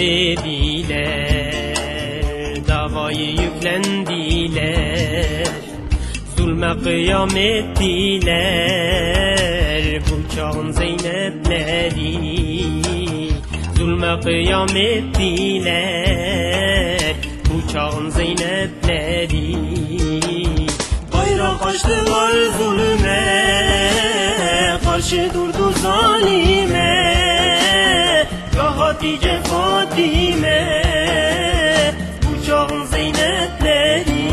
dediler Davayı yüklendiler Zulme kıyam ettiler Bu çağın Zeynepleri. Zulme kıyam ettiler Bu çağın Zeynepleri. Bayrak açtılar zulüme Karşı durdu zalime. Ya Hatice Fatime Bu çağın Zeynepleri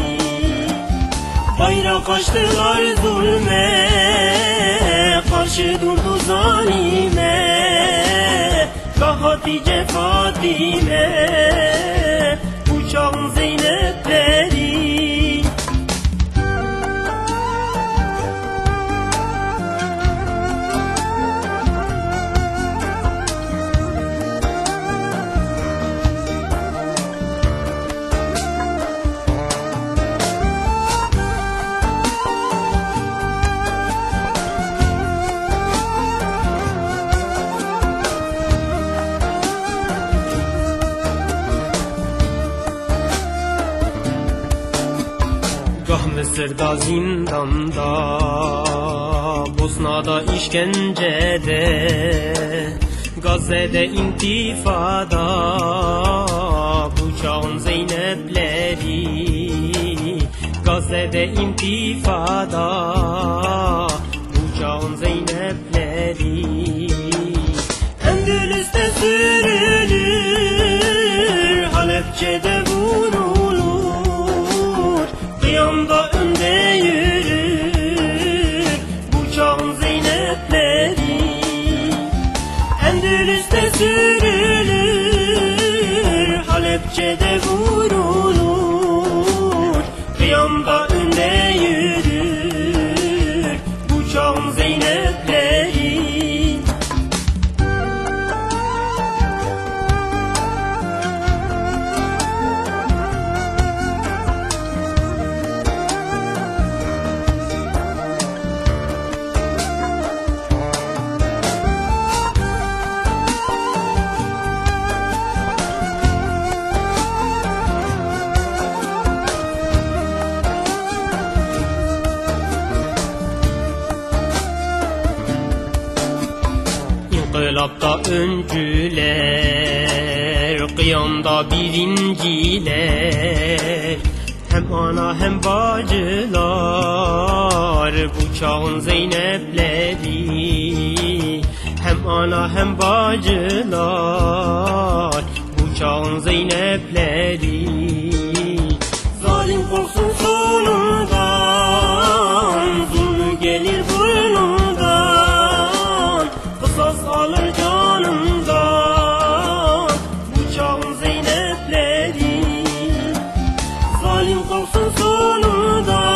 Bayrak açtılar zulme Karşı durdu zalime Ya Hatice Fatime Bu çağın Zeynepleri Gah Mısır'da zindanda Bosna'da işkencede Gazze'de intifada Bu çağın Zeynepleri Gazze'de intifada Bu çağın Zeynepleri. Endülüs'te sürülür Halepçe'de Kıyamda önde yürür Bu çağın Zeynepleri Endülüs'te sürülür Halepçe'de vurulur. Kıyamda önde yürür Bu çağın Zeynepleri İnkılapta öncüler, kıyamda birinciler Hem ana hem bacılar, bu çağın Zeynepleri. Hem ana hem bacılar, bu çağın Zeynepleri. Zalim korksun sonundan, Korksun sonundan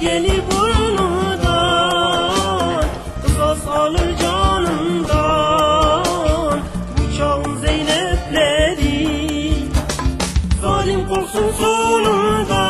gelir burnundan Kısas alır canımdan Bu çağın Zeynepleri. Zalim korksun sonundan